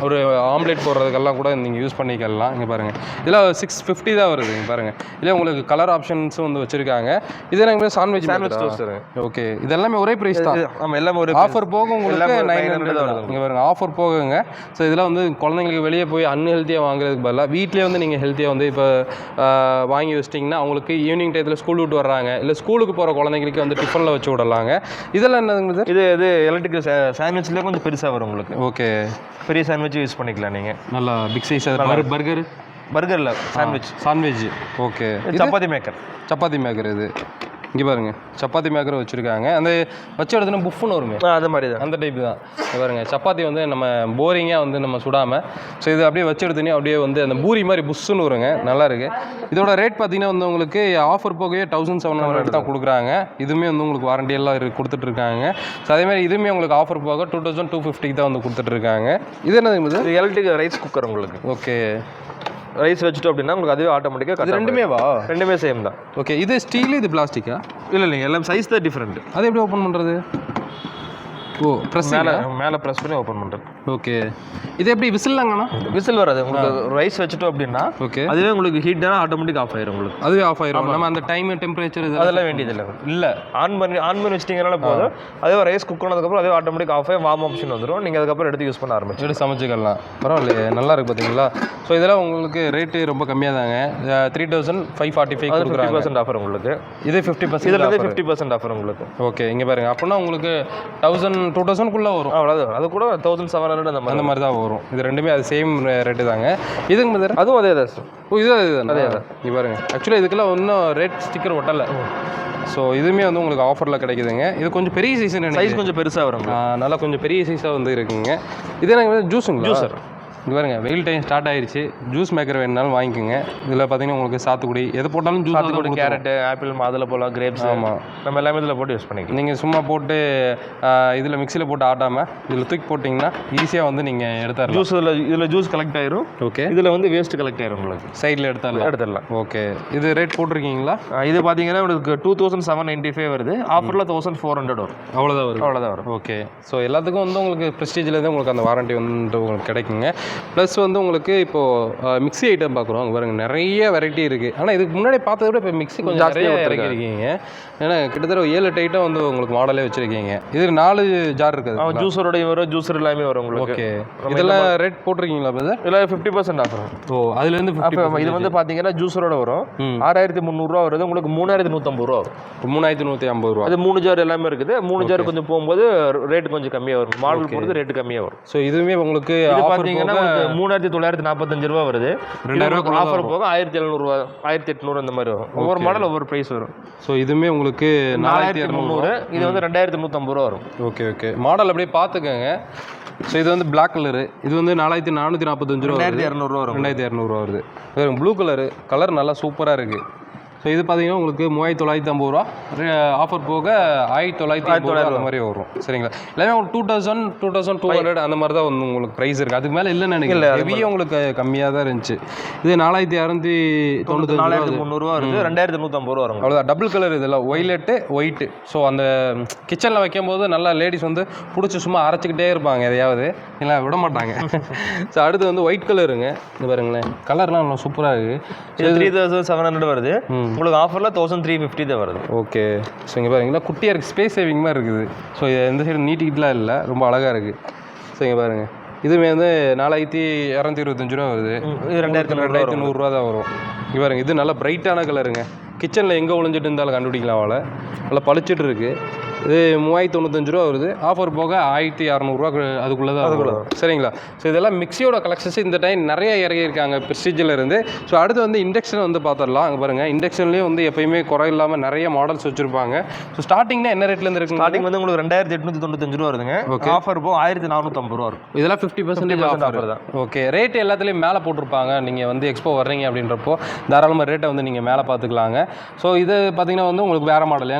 ஒரு ஆம்லேட் போடுறதுக்கெல்லாம் கூட நீங்கள் யூஸ் பண்ணிக்கலாம். இங்கே பாருங்கள் இதில் சிக்ஸ் ஃபிஃப்டி தான் வருது. இங்கே பாருங்கள் இதில் உங்களுக்கு கலர் ஆப்ஷன்ஸும் வந்து வச்சுருக்காங்க. இது எனக்கு சாண்ட்விச் சாண்ட்விச் டோஸ்டர் ஓகே இது எல்லாமே ஒரே ப்ரைஸ் தான். ஆமாம் எல்லாமே ஒரு ஆஃபர் போக உங்களுக்கு நைன் 900 ஹண்ட்ரட் தான் வருது. இங்கே பாருங்க. ஆஃபர் போகுங்க. ஸோ இதெல்லாம் வந்து குழந்தைங்களுக்கு வெளியே போய் அன்ஹெல்த்தியாக வாங்குறதுக்கு பதிலாக வீட்டிலே வந்து நீங்கள் ஹெல்த்தியாக வந்து இப்போ வாங்கி வச்சிட்டிங்கன்னா அவங்களுக்கு ஈவினிங் டயத்தில் ஸ்கூல் விட்டு வர்றாங்க. இல்லை ஸ்கூலுக்கு போகிற குழந்தைங்களுக்கு வந்து டிஃபனில் வச்சு விடலாங்க. இதெல்லாம் என்னதுங்க சார் இது இது எலக்ட்ரிக்கல் சாண்ட்விச்லேயே கொஞ்சம் பெருசாக வரும் உங்களுக்கு. ஓகே. பெரிய சாண்ட்விச் யூஸ் பண்ணிக்கலாம் நீங்கள் நல்லா big size burger பர்கரில் sandwich sandwich okay. Chapati maker chapati maker இது. இங்கே பாருங்க. சப்பாத்தி மேக்கர் வச்சுருக்காங்க. அந்த வச்ச இடத்துல புஃப்னு வருமே. அது மாதிரி தான். அந்த டைப் தான். இங்க பாருங்க. சப்பாத்தி வந்து நம்ம போரிங்காக வந்து நம்ம சுடாமல் ஸோ இது அப்படியே வச்சு எடுத்தோன்னே அப்படியே வந்து அந்த பூரி மாதிரி புஷ்ஷுன்னு வருங்க. நல்லா இருக்கு. இதோட ரேட் பார்த்தீங்கன்னா வந்து உங்களுக்கு ஆஃபர் போகவே தௌசண்ட் செவன் ஹண்ட்ரட் தான் கொடுக்குறாங்க. இதுவுமே வந்து உங்களுக்கு வாரண்டி எல்லாம் இருக்கு கொடுத்துட்ருக்காங்க ஸோ அதே மாதிரி இதுவுமே உங்களுக்கு ஆஃபர் போக டூ தௌசண்ட் டூ ஃபிஃப்டிக்கு தான் வந்து கொடுத்துட்ருக்காங்க இது என்னது இது? இது எலக்ட்ரிக் ரைஸ் குக்கர் உங்களுக்கு. ஓகே ரைஸ் வச்சுட்டோம் அப்படின்னா உங்களுக்கு அதுவே ஆட்டோமேட்டிக்காக ரெண்டுமே வா ரெண்டுமே சேம் தான். ஓகே இது ஸ்டீல் இது பிளாஸ்டிக்கா இல்லை இல்லைங்க எல்லாம் சைஸ் தான் டிஃப்ரெண்ட் அது எப்படி ஓப்பன் பண்ணுறது ஓ ப்ரெஸ் மேலே மேலே ப்ரெஸ் பண்ணி ஓப்பன் பண்ணுறது ஓகே. இது எப்படி விசில்லாங்கண்ணா விசில் வராது. உங்களுக்கு ரைஸ் வச்சுட்டோம் அப்படின்னா ஓகே. அதுவே உங்களுக்கு ஹீட் ஆனால் ஆட்டோமேட்டிக் ஆஃப் ஆயிரும் உங்களுக்கு. அதுவே ஆஃப் ஆயிரும். நம்ம அந்த டைம் டெம்பரேச்சர் இது அதெல்லாம் வேண்டியது இல்லை. இல்லை ஆன் பண்ணி ஆன் பண்ணி வச்சிட்டிங்கனால போதும். அதுவே ரைஸ் குக் பண்ணதுக்கப்புறம் அதுவே ஆட்டோமேட்டிக் ஆஃப் ஆகி வார்ம் ஆப்ஷன் வந்துடும் நீங்கள் அதுக்கப்புறம் எடுத்து யூஸ் பண்ண ஆரம்பிச்சு எடுத்து சமைச்சிக்கலாம். பரவாயில்லையே. நல்லா இருக்கு பார்த்தீங்களா? ஸோ இதெல்லாம் உங்களுக்கு ரேட்டு ரொம்ப கம்மியாக தாங்க three thousand five forty five fifty percent offer உங்களுக்கு. இது ஃபிஃப்டி இதில் பர்சன்ட் இருந்து ஃபிஃப்டி பர்சன்ட் ஆஃபர் உங்களுக்கு. ஓகே இங்கே பாருங்க. அப்படின்னா உங்களுக்கு தௌசண்ட் டூ தௌசண்ட்குள்ளே வரும். அவ்வளோதான் அது கூட தௌசண்ட் செவன் ஹண்ட்ரட் அந்த மாதிரி அந்த மாதிரி தான் வரும். இது ரெண்டுமே அது சேம் ரேட்டு தாங்க. இதுக்கு மாதிரி அதுவும் அதே தான் சார் ஓ இது அது அதே இங்கே பாருங்க. ஆக்சுவலாக இதுக்கெல்லாம் இன்னும் ரேட் ஸ்டிக்கர் ஒட்டலை. ஸோ இதுவுமே வந்து உங்களுக்கு ஆஃபரில் கிடைக்குதுங்க. இது கொஞ்சம் பெரிய சைஸ் சைஸ் கொஞ்சம் பெருசாக வரும் நல்லா கொஞ்சம் பெரிய சைஸாக வந்து இருக்குங்க. இது எனக்கு ஜூஸுங்களா Juicer. இது பாருங்க வெயில் டைம் ஸ்டார்ட் ஆயிருச்சு. ஜூஸ் மேக்கர் வேணுனாலும் வாங்கிக்கோங்க. இதில் பார்த்தீங்கன்னா உங்களுக்கு சாத்துக்குடி எது போட்டாலும் ஜூஸ் சாத்துக்குடி கேரட் ஆப்பிள் மாதுளை போலாம் கிரேப்ஸ் ஆமாம் நம்ம எல்லாமே இதில் போட்டு யூஸ் பண்ணிக்கலாம். நீங்கள் சும்மா போட்டு இதில் மிக்சியில் போட்டு ஆட்டாமல் இதில் தூக்கி போட்டிங்கன்னா ஈஸியாக வந்து நீங்கள் எடுத்துடலாம். ஜூஸ் இதில் இதில் ஜூஸ் கலெக்ட் ஆயிரும். ஓகே இதில் வந்து வேஸ்ட் கலெக்ட் ஆயிரும் உங்களுக்கு. சைடில் எடுத்துடலாம். எடுத்துடலாம். ஓகே இது ரேட் போட்டிருக்கீங்களா? இது பார்த்தீங்கன்னா உங்களுக்கு two thousand seven ninety five வருது ஆஃபரில் தௌசண்ட் ஃபோர் ஹண்ட்ரட் வரும். அவ்வளோதான் வரும். அவ்வளோதான் வரும். ஓகே ஸோ எல்லாத்துக்கும் வந்து உங்களுக்கு ப்ரெஸ்டீஜ்லேருந்து உங்களுக்கு அந்த வாரண்டி வந்து உங்களுக்கு கிடைக்குங்க. ப்ளஸ் வந்து உங்களுக்கு இப்போது மிக்ஸி ஐட்டம் பார்க்குறோம். அங்கே பாருங்க நிறைய வெரைட்டி இருக்குது ஆனால் இதுக்கு முன்னாடி பார்த்ததை விட இப்போ மிக்ஸி கொஞ்சம் நிறைய. இறக்கிருக்கீங்க ஏன்னா கிட்டத்தட்ட ஏழு எட்டு ஐட்டம் வந்து உங்களுக்கு மாடலே வச்சுருக்கீங்க. இது நாலு ஜார் இருக்குது அவன் ஜூஸரோடையும் வரும் ஜூஸர் எல்லாமே வரும் உங்களுக்கு. ஓகே இதெல்லாம் ரேட் போட்டிருக்கீங்களா பிரதர் இதில் ஃபிஃப்டி பர்சன்ட் ஆஃபர் ஓ அதுலேருந்து இது வந்து பார்த்தீங்கன்னா ஜூஸரோட வரும். ஆறாயிரத்தி முந்நூறுரூவா வருது உங்களுக்கு மூணாயிரத்தி நூற்றம்பது ரூபா வரும். மூணாயிரத்தி நூற்றி ஐம்பது ரூபா. அது மூணு ஜார் எல்லாமே இருக்குது. மூணு ஜார் கொஞ்சம் போகும்போது ரேட் கொஞ்சம் கம்மியாக வரும். மாடல் பொறுத்து ரேட்டு கம்மியாக வரும். ஸோ இதுவுமே உங்களுக்கு பார்த்தீங்கன்னா உங்களுக்கு மூணாயிரத்தி தொள்ளாயிரத்தி நாற்பத்தஞ்சு ரூபா வருது. ரெண்டாயிரம் ஆஃபர் போக ஆயிரத்தி எழுநூறுவா ஆயிரத்தி எட்நூறு அந்த மாதிரி வரும். ஒவ்வொரு மாடல் ஒவ்வொரு ப்ரைஸ் வரும். ஸோ இதுவுமே உங்களுக்கு நாலாயிரத்தி இரநூறு இது வந்து ரெண்டாயிரத்தி நூற்றம்பது ரூபா வரும். ஓகே ஓகே மாடல் அப்படியே பார்த்துக்கோங்க. ஸோ இது வந்து Black கலரு இது வந்து நாலாயிரத்தி நானூற்றி நாற்பத்தஞ்சு ரூபா வருது. ரெண்டாயிரத்தி இரநூறுவா வரும். ரெண்டாயிரத்தி இரநூறுவா வருது. ப்ளூ கலரு கலர் நல்லா சூப்பராக இருக்குது ஸோ இது பார்த்தீங்கன்னா உங்களுக்கு மூவாயிரத்தி தொள்ளாயிரத்தி ஐம்பது ரூபா. ஆஃபர் போக ஆயிரத்தி தொள்ளாயிரத்தி ரூபா அந்த மாதிரி வரும். சரிங்களா? எல்லாமே உங்களுக்கு two thousand two thousand two hundred அந்த மாதிரி தான் வந்து உங்களுக்கு ப்ரைஸ் இருக்குது அதுக்கு மேலே இல்லைன்னு நினைக்கிறேன். ஹெவியாக உங்களுக்கு கம்மியாக தான் இருந்துச்சு. இது நாலாயிரத்தி இரநூத்தி ரூபா நாலாயிரத்தி முந்நூறுவா வருது. ரெண்டாயிரத்தி நூற்றம்பது ரூபா வரும் அவ்வளோதான் டபுள் கலர் இதெல்லாம் ஒய்லெட்டு ஒயிட்டு ஸோ அந்த கிச்சனில் வைக்கும் போது நல்லா லேடிஸ் வந்து பிடிச்சி சும்மா அரைச்சிக்கிட்டே இருப்பாங்க எதையாவது. இல்லை விட மாட்டாங்க. ஸோ அடுத்து வந்து ஒயிட் கலருங்க இது பாருங்களேன். கலர்லாம் நல்லா சூப்பராக இருக்குது த்ரீ தௌசண்ட் செவன் ஹண்ட்ரட் வருது. ம். உங்களுக்கு ஆஃபரில் தௌசண்ட் த்ரீ ஃபிஃப்டி தான் வருது. ஓகே ஸோ இங்கே பாருங்களா குட்டியாக இருக்குது ஸ்பேஸ் சேவிங் மாதிரி இருக்குது. ஸோ எந்த சைடு நீட்டிக்கிட்டுலாம் இல்லை ரொம்ப அழகாக இருக்குது ஸோ இங்கே பாருங்கள் இதுவுமே வந்து நாலாயிரத்தி இரநூத்தி இருபத்தஞ்சு ரூபா வருது. இது ரெண்டாயிரத்தி ரெண்டாயிரத்தி நூறுரூவா தான் வரும். இங்கே பாருங்க இது நல்லா பிரைட்டான கலருங்க கிச்சனில் எங்கே ஒளிஞ்சிட்டு இருந்தாலும் கண்டுபிடிக்கலாம் அவளை. நல்லா பளிச்சிட்டு இருக்கு. இது மூவாயிரத்தி தொண்ணூத்தஞ்சு ரூபா வருது. ஆஃபர் போக ஆயிரத்தி இரநூறுவா அதுக்குள்ளே தான் வரும். சரிங்களா? ஸோ இதெல்லாம் மிக்ஸியோட கலெக்ஷன்ஸ் இந்த டைம் நிறைய இறங்கியிருக்காங்க ப்ரெஸ்டீஜில் இருந்து. ஸோ அடுத்து வந்து இண்டக்ஷன் வந்து பார்த்துடலாம் அங்கே பாருங்கள் இண்டக்ஷன்லேயும் வந்து எப்பயுமே குறை இல்லாமல் நிறைய மாடல்ஸ் வச்சுருப்பாங்க. ஸோ ஸ்டார்டிங்னா என்ன ரேட்லேருந்து இருக்குங்க? ஸ்டார்டிங் வந்து உங்களுக்கு ரெண்டாயிரத்தி எட்நூத்தி தொண்ணூத்தஞ்சு ரூபா வருதுங்க. ஆஃபர் போக ஆயிரத்தி நானூற்றம்பது ரூபா இருக்கும் இதெல்லாம் ஃபிஃப்டி பர்சன்டேஜ் 50% ஆஃபர் தான். ஓகே ரேட் எல்லாத்துலேயும் மேலே போட்டிருப்பாங்க. நீங்கள் வந்து எக்ஸ்போ வர்றீங்க அப்படின்றப்போ தாராளமாக ரேட்டை வந்து நீங்கள் மேலே பார்த்துக்கலாங்க ஸோ இது பார்த்தீங்கன்னா வந்து உங்களுக்கு வேறு மாடல்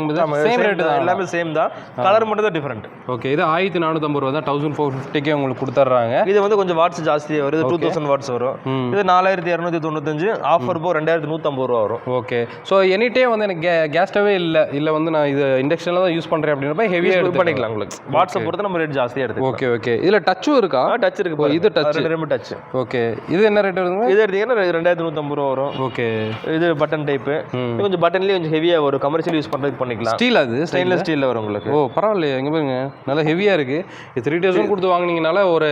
சேம் ரேட்டு தான் எல்லாமே சேம் தான். கலர் மட்டும் தான் டிஃப்ரெண்ட் ஓகே இது ஆயிரத்தி நானூற்றம்பது ரூபா தான். தௌசண்ட் ஃபோர் ஃபிஃப்டிக்கே உங்களுக்கு கொடுத்துட்றாங்க இது வந்து கொஞ்சம் வாட்ஸ் ஜாஸ்தியாக வருது. டூ தௌசண்ட் வாட்ஸ் வரும். இது நாலாயிரத்தி இரநூத்தி தொண்ணூத்தஞ்சு ஆஃபர் போக ரெண்டாயிரத்தி நூற்றம்பது ரூபா வரும். ஓகே ஸோ எனி டைம் வந்து எனக்கு கே கேஸ் ஸ்டவே இல்லை. இல்லை வந்து நான் இது இண்டக்ஷனில் தான் யூஸ் பண்ணுறேன் அப்படின்றப்ப ஹெவியாக யூஸ் எடுத்து பண்ணிக்கலாம் உங்களுக்கு. வாட்ஸ்அப் பொறுத்து நம்ம ரேட் ஜாஸ்தியாக எடுத்துக்கலாம். ஓகே ஓகே இதில் டச்சும் இருக்கா? டச் இருக்கு இது touch. ரெண்டு டச் ஓகே. இது என்ன ரேட் வருதுங்க? இது எடுத்தீங்கன்னா ரெண்டாயிரத்தி நூற்றம்பது ரூபா வரும். ஓகே. இது பட்டன் டைப்பு. கொஞ்சம் பட்டன்லேயே கொஞ்சம் ஹெவியாக வரும் கமர்ஷியல் யூஸ் பண்ணுறதுக்கு பண்ணிக்கலாம். ஸ்டீல் அது? ஸ்டெயின்லெஸ் ஸ்டீலில் வரும் உங்களுக்கு. ஓ பரவாயில்லையே. எங்கே பாருங்க. நல்லா ஹெவியாக இருக்குது இது த்ரீ தௌசண்ட் கொடுத்து வாங்குனீங்கனால ஒரு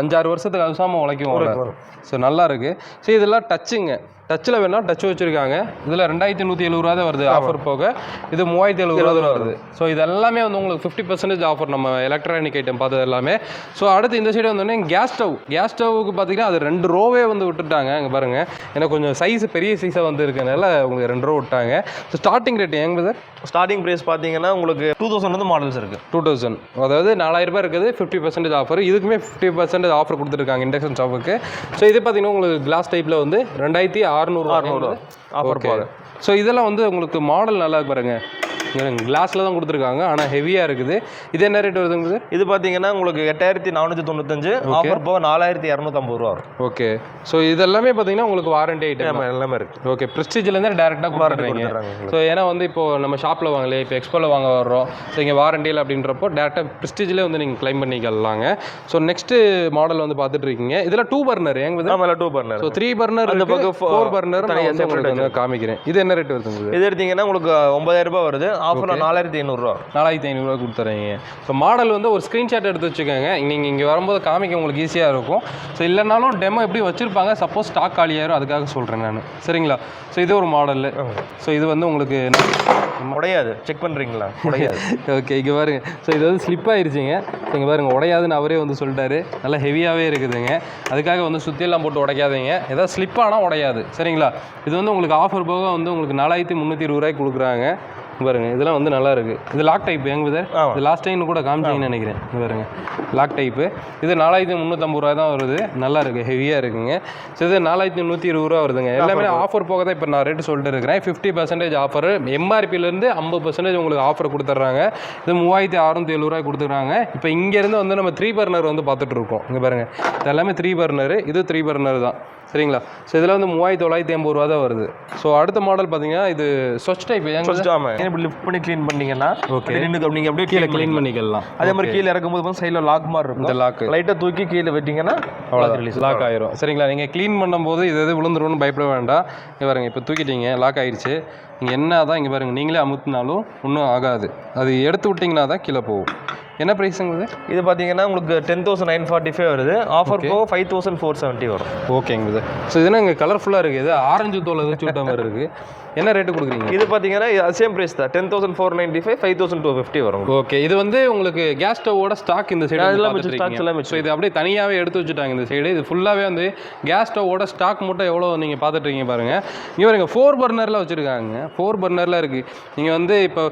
அஞ்சாறு வருஷத்துக்கு அவுசாமல் உழைக்கும் ஸோ நல்லா இருக்குது ஸோ இதெல்லாம் டச்சுங்க டச்சில் வேணா டச் வச்சுருக்காங்க. இதில் ரெண்டாயிரத்தி நூற்றி எழுபது ரூபா தான் வருது ஆஃபர் போக. இது மூவாயிரத்தி எழுபது ரூபா தான் வருது. ஸோ இது எல்லாமே வந்து உங்களுக்கு ஃபிஃப்டி பர்சன்டேஜ் ஆஃபர் நம்ம எலக்ட்ரானிக் ஐட்டம் பார்த்தது எல்லாமே. ஸோ அடுத்து இந்த சைடு வந்தோடனே கேஸ் ஸ்டவ் கேஸ் ஸ்டவ்வுக்கு பார்த்தீங்கன்னா அது ரெண்டு ரோவே வந்து விட்டுட்டாங்க. இங்கே பாருங்கள் ஏன்னா கொஞ்சம் சைஸ் பெரிய சைஸாக வந்து இருக்கனால உங்களுக்கு ரெண்டு ரோ விட்டாங்க. ஸோ ஸ்டார்டிங் ரேட் எங்க சார் ஸ்டார்டிங் ப்ரைஸ் பார்த்தீங்கன்னா உங்களுக்கு டூ தௌசண்ட் வந்து மாடல்ஸ் இருக்கு. டூ தௌசண்ட் அதாவது நாலாயிரம் ரூபாய் இருக்குது. ஃபிஃப்டி பர்சன்டேஜ் ஆஃபர் இதுக்குமே ஃபிஃப்டி பர்சன்டேஜ் ஆஃபர் கொடுத்துருக்காங்க இண்டக்ஷன் ஸ்டவ்வுக்கு ஸோ இது பார்த்தீங்கன்னா உங்களுக்கு கிளாஸ் டைப்பில் வந்து ரெண்டாயிரத்தி அறுநூறு அறுநூறு ஆஃபர் போகுது ஸோ இதெல்லாம் வந்து உங்களுக்கு மாடல் நல்லா இருக்கு பாருங்க. கிளாஸில் தான் கொடுத்துருக்காங்க. ஆனால் ஹெவியாக இருக்குது. இது என்ன ரேட் வருதுங்க இது பார்த்தீங்கன்னா உங்களுக்கு எட்டாயிரத்தி நானூற்றி தொண்ணூத்தஞ்சு ஆஃபர் போக நாலாயிரத்தி இரநூத்தம்பது ரூபா வரும். ஓகே ஸோ இதெல்லாமே பார்த்தீங்கன்னா உங்களுக்கு வாரண்டி ஐட்டம் எல்லாமே இருக்கு. ஓகே ப்ரெஸ்டீஜ்லேருந்து டேரெக்டாக உங்களுக்கு. ஸோ ஏன்னா வந்து இப்போ நம்ம ஷாப்பில் வாங்கலையே இப்போ எக்ஸ்போவில் வாங்க வர்றோம். ஸோ இங்கே வாரண்டியில் அப்படின்றப்போ டேரெக்டாக ப்ரெஸ்டீஜ்லேயே வந்து நீங்கள் க்ளைம் பண்ணிக்கலாங்க. ஸோ நெக்ஸ்ட்டு மாடல் வந்து பார்த்துட்டு இருக்கீங்க. இதில் டூ பர்னர் எங்க two burner so three burner அந்த பக்கம் ஃபோர் பர்னர் நான் காமிக்கிறேன். இது என்ன ரேட் வருது இது எடுத்தீங்கன்னா உங்களுக்கு ஒன்பதாயிரம் ரூபாய் வருது. ஆஃபர் நாலாயிரத்தி ஐநூறுரூவா நாலாயிரத்தி ஐநூறுரூவா கொடுத்துறீங்க. ஸோ மாடல் வந்து ஒரு ஸ்க்ரீன்ஷாட் எடுத்து வச்சுக்கோங்க. நீங்கள் இங்கே வரும்போது காமிக்க உங்களுக்கு ஈஸியாக இருக்கும். ஸோ இல்லைனாலும் டெமோ எப்படி வச்சுருப்பாங்க? சப்போஸ் ஸ்டாக் காலியாயிரும். அதுக்காக சொல்கிறேன் நான். சரிங்களா? ஸோ இது ஒரு மாடல் ஸோ இது வந்து உங்களுக்கு உடையாது. செக் பண்ணுறீங்களா உடையாது. ஓகே இங்கே பாருங்க. ஸோ இது வந்து ஸ்லிப் ஆயிருச்சுங்க. ஸோ இங்கே பாருங்க. உடையாதுன்னு அவரே வந்து சொல்லிட்டாரு. நல்லா ஹெவியாகவே இருக்குதுங்க. அதுக்காக வந்து சுற்றியெல்லாம் போட்டு உடைக்காதீங்க. ஏதாவது ஸ்லிப் ஆனால் உடையாது. சரிங்களா? இது வந்து உங்களுக்கு ஆஃபர் போக வந்து உங்களுக்கு நாலாயிரத்தி முந்நூற்றி இருபது ரூபாய்க்கு கொடுக்குறாங்க. பாருங்க இதெல்லாம் வந்து நல்லா இருக்கு. இது லாக் டைப் எங்க ஆமா. இது லாஸ்ட் டைம் கூட காமிச்சிங்கன்னு நினைக்கிறேன். இங்க பாருங்க லாக் டைப்பு இது நாலாயிரத்தி முந்நூற்றம்பது ரூபா தான் வருது. நல்லா இருக்கு ஹெவியாக இருக்குங்க. ஸோ இது நாலாயிரத்தி நூற்றி இருபது ரூபா வருதுங்க. எல்லாமே ஆஃபர் போக தான் இப்போ நான் ரேட்டு சொல்லிட்டு இருக்கிறேன். ஃபிஃப்டி பர்சன்டேஜ் ஆஃபர் எம்ஆர்பிலேருந்து ஐம்பது பர்சன்டேஜ் உங்களுக்கு ஆஃபர் கொடுத்துட்றாங்க. இது மூவாயிரத்தி அறுநூத்தி எழுபது கொடுத்துருக்காங்க இப்போ இங்கேருந்து வந்து நம்ம த்ரீ பர்னர் வந்து பார்த்துட்டு இருக்கோம். இங்கே பாருங்க இது எல்லாமே த்ரீ பர்னர் இது த்ரீ பர்னர் தான். சரிங்களா ஸோ இதில் வந்து மூவாயிரத்தி தொள்ளாயிரத்தி எண்பது ரூபா தான் வருது. ஸோ அடுத்த மாடல் பார்த்தீங்கன்னா இது சொச் டைப் ஆமாம் இப்படி லிஃப்ட் பண்ணி க்ளீன் பண்ணீங்கன்னா Okay. நின்று நீங்கள் அப்படியே கீழே க்ளீன் பண்ணிக்கலாம். அதே மாதிரி கீழே இறக்கும்போது வந்து சைடில் லாக் மாதிரி இந்த இருக்கும் லாக்கு லைட்டாக தூக்கி கீழே விட்டீங்கன்னா ரிலீஸ் லாக் ஆயிரும். சரிங்களா? நீங்கள் க்ளீன் பண்ணும்போது இது எது விழுந்துரும்னு பயப்பட வேண்டாம். இங்கே பாருங்க இப்போ தூக்கிட்டீங்க லாக் ஆயிடுச்சு நீங்கள் என்ன தான் இங்கே பாருங்க நீங்களே அமுத்தினாலும் ஒன்றும் ஆகாது. அது எடுத்து விட்டிங்கன்னா தான் கீழே போகும். என்ன ப்ரைஸுங்கிறது இது? பார்த்தீங்கன்னா உங்களுக்கு ten thousand nine forty five வருது ஆஃபர் போக ஃபைவ் தௌசண்ட் ஃபோர் செவன்ட்டி வரும். ஓகேங்க ஸோ இதுனா இங்கே கலர்ஃபுல்லாக இருக்குது இது ஆரஞ்சு தோல் எதாச்சும் விட்ட மாதிரி இருக்குது என்ன ரேட்டு கொடுக்குறீங்க? இது பார்த்தீங்கன்னா சேம் ப்ரைஸ் தான். Ten thousand four ninety five five thousand two fifty வரும். ஓகே இது வந்து உங்களுக்கு கேஸ் ஸ்டவோட ஸ்டாக் இந்த சைடு மிச்சம், stocks எல்லாம். ஸோ இது அப்படியே தனியாகவே எடுத்து வச்சுட்டாங்க இந்த சைடு இது ஃபுல்லாகவே வந்து கேஸ் ஸ்டவோட ஸ்டாக் மட்டும் எவ்வளோ நீங்கள் பார்த்துட்டு இருக்கீங்க பாருங்கள் இங்கே பாருங்க ஃபோர் பர்னரில் வச்சுருக்காங்க. ஃபோர் பர்னரில் இருக்குது நீங்கள் வந்து இப்போ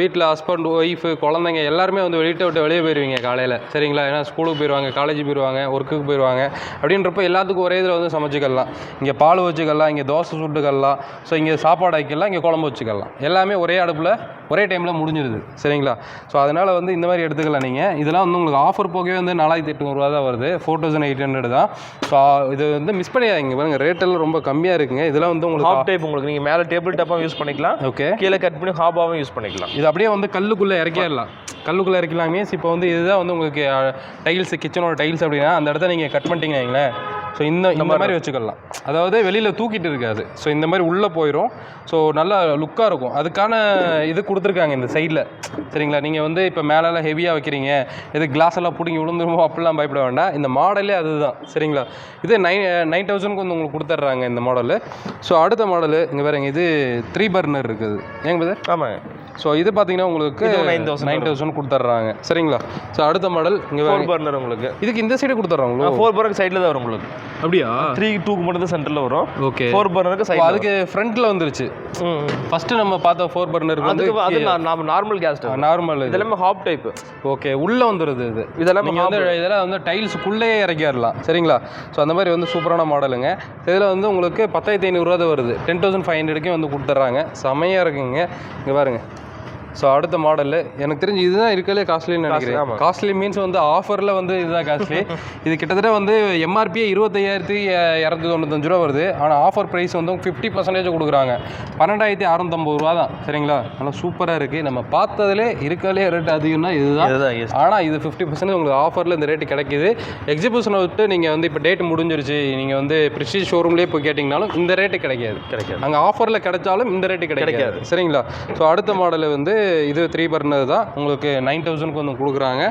வீட்டில் ஹஸ்பண்ட் ஒய்ஃபு குழந்தைங்க எல்லாருமே வந்து வெளியிட்ட விட்டு வெளியே போயிடுவீங்க காலையில். சரிங்களா? ஏன்னா ஸ்கூலுக்கு போயிடுவாங்க காலேஜ் போயிடுவாங்க ஒர்க்குக்கு போயிடுவாங்க அப்படின்றப்போ எல்லாத்துக்கும் ஒரே இதில் வந்து சமைச்சிக்கலாம். இங்கே பால் வச்சுக்கலாம் இங்கே தோசை சுட்டுக்கலாம். ஸோ இங்கே சாப்பாடு வைக்கலாம் இங்கே குழம்பு வச்சுக்கலாம். எல்லாமே ஒரே அடுப்பில் ஒரே டைமில் முடிஞ்சிருது. சரிங்களா? ஸோ அதனால் வந்து இந்த மாதிரி எடுத்துக்கலாம் நீங்கள் இதெல்லாம் வந்து உங்களுக்கு ஆஃபர் போகவே வந்து நாலாயிரத்தி எட்நூறுவா தான் வருது. ஃபோர் தௌசண்ட் எயிட் ஹண்ட்ரட் தான். ஸோ இது வந்து மிஸ் பண்ணிடாதீங்க. பாருங்க ரேட் எல்லாம் ரொம்ப கம்மியாக இருக்குங்க. இதெல்லாம் வந்து உங்களுக்கு ஹாப் டைப் உங்களுக்கு நீங்கள் மேலே டேபிள் டாப்பாகவும் யூஸ் பண்ணிக்கலாம். ஓகே கீழே கட் பண்ணி ஹாபாகவும் யூஸ் பண்ணிக்கலாம். இது அப்படியே வந்து கல்லுக்குள்ளே இறக்கிடலாம். கல்லுக்குள்ளே இறக்கலாம். மீன்ஸ் இப்போ வந்து இதுதான் வந்து உங்களுக்கு டைல்ஸ் கிச்சனோட டைல்ஸ் அப்படின்னா அந்த இடத்த நீங்கள் கட் பண்ணிட்டீங்க வைங்களேன். ஸோ இந்த இந்த மாதிரி வச்சுக்கலாம். அதாவது வெளியில் தூக்கிட்டு இருக்காது. ஸோ இந்த மாதிரி உள்ளே போயிடும் ஸோ நல்லா லுக்காக இருக்கும். அதுக்கான இது கொடுத்துருக்காங்க இந்த சைடில் சரிங்களா? நீங்கள் வந்து இப்போ மேலெல்லாம் ஹெவியாக வைக்கிறீங்க. இது கிளாஸ் எல்லாம் பிடிங்கி விழுந்துருமோ அப்படிலாம் பயப்பட வேண்டாம். இந்த மாடலே அதுதான். சரிங்களா? இது நைன் நைன் தௌசண்ட்க்கு வந்து உங்களுக்கு கொடுத்துட்றாங்க இந்த மாடலு ஸோ அடுத்த மாடலு இங்கே பாருங்க இது த்ரீ பர்னர் இருக்குது. ஏங்க பிரதர் ஆமாங்க. ஸோ இது பார்த்தீங்கன்னா உங்களுக்கு இது 9,000 நைன் தௌசண்ட் கொடுத்துட்றாங்க சரிங்களா? ஸோ அடுத்த மாடல் இங்கே ஃபோர் பர்னர் உங்களுக்கு. இதுக்கு இந்த சைடு கொடுத்துட்றாங்களோ ஃபோர் பர்னர் சைடில் தான் வரும் உங்களுக்கு. அப்படியா? த்ரீ டூக்கு மட்டும் தான் சென்டரில் வரும். ஓகே ஃபோர் பர்னருக்கு சைடு அதுக்கு ஃப்ரண்ட்டில் வந்துருச்சு. ஃபஸ்ட்டு நம்ம பார்த்த ஃபோர் பர்னருக்கு வந்து அதுக்கு அது நா- நாம நார்மல் கேஸ் நார்மல் இது. இதெல்லாமே ஹாப் டைப் ஓகே உள்ளே வந்துடுது இது. இதெல்லாம் நீங்கள் வந்து இதெல்லாம் வந்து டைல்ஸுக்குள்ளேயே இறக்கிடலாம். சரிங்களா? ஸோ அந்த மாதிரி வந்து சூப்பரான மாடலுங்க இதில் வந்து உங்களுக்கு பத்தாயிரத்தி ஐநூறுரூவா தான் வருது. டென் தௌசண்ட் ஃபைவ் ஹண்ட்ரடுக்கே வந்து கொடுத்துட்றாங்க. செமையாக இருக்குங்க. இங்கே பாருங்க. ஸோ அடுத்த மாடலு எனக்கு தெரிஞ்சு இதுதான் இருக்கலே காஸ்ட்லின்னு நினைக்கிறேன். காஸ்ட்லி மீன்ஸ் வந்து ஆஃபரில் வந்து இதுதான் காஸ்ட்லி இது கிட்டத்தட்ட வந்து எம்ஆர்பியே இருபத்தையாயிரத்தி இரநூத்தி தொண்ணூத்தஞ்சு ரூபா வருது. ஆனால் ஆஃபர் ப்ரைஸ் வந்து ஃபிஃப்டி பர்சன்டேஜ் கொடுக்குறாங்க. பன்னெண்டாயிரத்தி அறநூத்தம்பது ரூபா தான். சரிங்களா? நல்லா சூப்பராக இருக்குது நம்ம பார்த்ததுலே இருக்கலே ரேட் அதிகம்னா இதுதான். ஆனால் இது ஃபிஃப்டி பர்சன்ட் உங்களுக்கு ஆஃபரில் இந்த ரேட்டு கிடைக்குது. எக்ஸிபிஷனை விட்டு நீங்கள் வந்து இப்போ டேட் முடிஞ்சிருச்சு. நீங்கள் வந்து ப்ரிஸ்டீஜ் ஷோரூம்லேயே போய் கேட்டிங்கனாலும் இந்த ரேட்டு கிடைக்காது. கிடைக்காது. அங்கே ஆஃபரில் கிடைச்சாலும் இந்த ரேட்டு கிடைக்காது. சரிங்களா? ஸோ அடுத்த மாடல் வந்து இது த்ரீ பர்னர் தான் உங்களுக்கு நைன் தௌசண்ட்க்கு வந்து கொடுக்குறாங்க.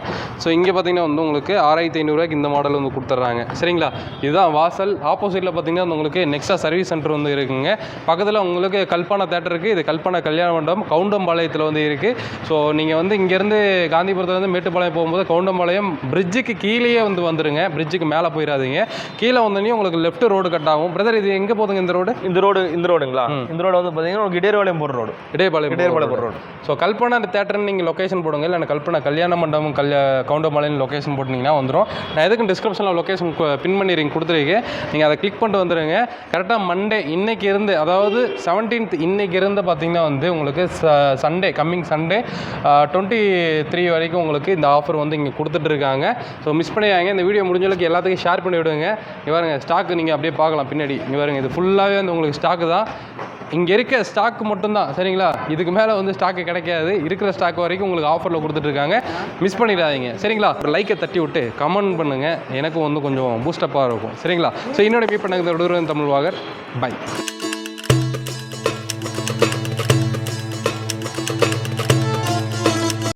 ஸோ இங்கே பார்த்தீங்கன்னா வந்து உங்களுக்கு ஆறாயிரத்தி ஐநூறுரூவாய்க்கு இந்த மாடல் வந்து கொடுத்துட்றாங்க. சரிங்களா? இதுதான் வாசல். ஆப்போசிட்டில் பார்த்தீங்கன்னா வந்து உங்களுக்கு நெக்ஸ்டா சர்வீஸ் சென்டர் வந்து இருக்குங்க. பக்கத்தில் உங்களுக்கு கல்பானா தேட்டர் இருக்குது இது கல்பானா கல்யாண மண்டபம். கவுண்டம்பாளையத்தில் வந்து இருக்குது ஸோ நீங்கள் வந்து இங்கேருந்து காந்திபுரத்துலேருந்து மேட்டுப்பாளையம் போகும்போது கவுண்டம்பாளையம் பிரிட்ஜுக்கு கீழேயே வந்து வந்துருங்க. பிரிட்ஜுக்கு மேலே போயிடாதீங்க. கீழே வந்தோடனே உங்களுக்கு லெஃப்ட் ரோடு கட் ஆகும். பிரதர் இது எங்கே போதுங்க இந்த ரோடு இந்த ரோடு இந்த ரோடுங்களா இந்த ரோடு வந்து பார்த்தீங்கன்னா உங்களுக்கு இடையர்வாளையம் போகிற ரோடு இடையபாளையம் இடையர்பாளையம் போகிற ரோடு ஸோ கல்பனா தேட்டர்னு நீங்கள் லொக்கேஷன் போடுங்க. இல்லை கல்பனா கல்யாண மண்டபம் கல்யா கவுண்டமலைன்னு லொக்கேஷன் போட்டிங்கன்னா வந்துடும் நான் எதுக்கும் டிஸ்கிரிப்ஷனில் லொக்கேஷன் பின் பண்ணிடுங்க கொடுத்துருக்கேன் நீங்கள் அதை கிளிக் பண்ணிட்டு வந்துடுங்க கரெக்டாக மண்டே இன்னைக்கு இருந்து அதாவது செவன்டீன்த் இன்றைக்கி இருந்து பார்த்தீங்கன்னா வந்து உங்களுக்கு Sunday coming Sunday twenty three வரைக்கும் உங்களுக்கு இந்த ஆஃபர் வந்து இங்கே கொடுத்துட்ருக்காங்க ஸோ மிஸ் பண்ணியாங்க இந்த வீடியோ முடிஞ்சளவுக்கு எல்லாத்துக்கும் ஷேர் பண்ணி விடுங்க இங்கே பாருங்கள் ஸ்டாக் நீங்கள் அப்படியே பார்க்கலாம். பின்னாடி. இங்கே பாருங்கள் இது ஃபுல்லாகவே வந்து உங்களுக்கு ஸ்டாக்கு தான். இங்கே இருக்க ஸ்டாக் மட்டும்தான் சரிங்களா? இதுக்கு மேலே வந்து ஸ்டாக்கு கிடைக்காது. இருக்கிற ஸ்டாக் வரைக்கும் உங்களுக்கு ஆஃபரில் கொடுத்துட்ருக்காங்க மிஸ் பண்ணிடாதீங்க சரிங்களா? ஒரு லைக்கை தட்டி விட்டு கமெண்ட் பண்ணுங்கள் எனக்கும் வந்து கொஞ்சம் பூஸ்டப்பாக இருக்கும் சரிங்களா? ஸோ இன்னொரு மீட் பண்ணது தமிழ் வாகர் பை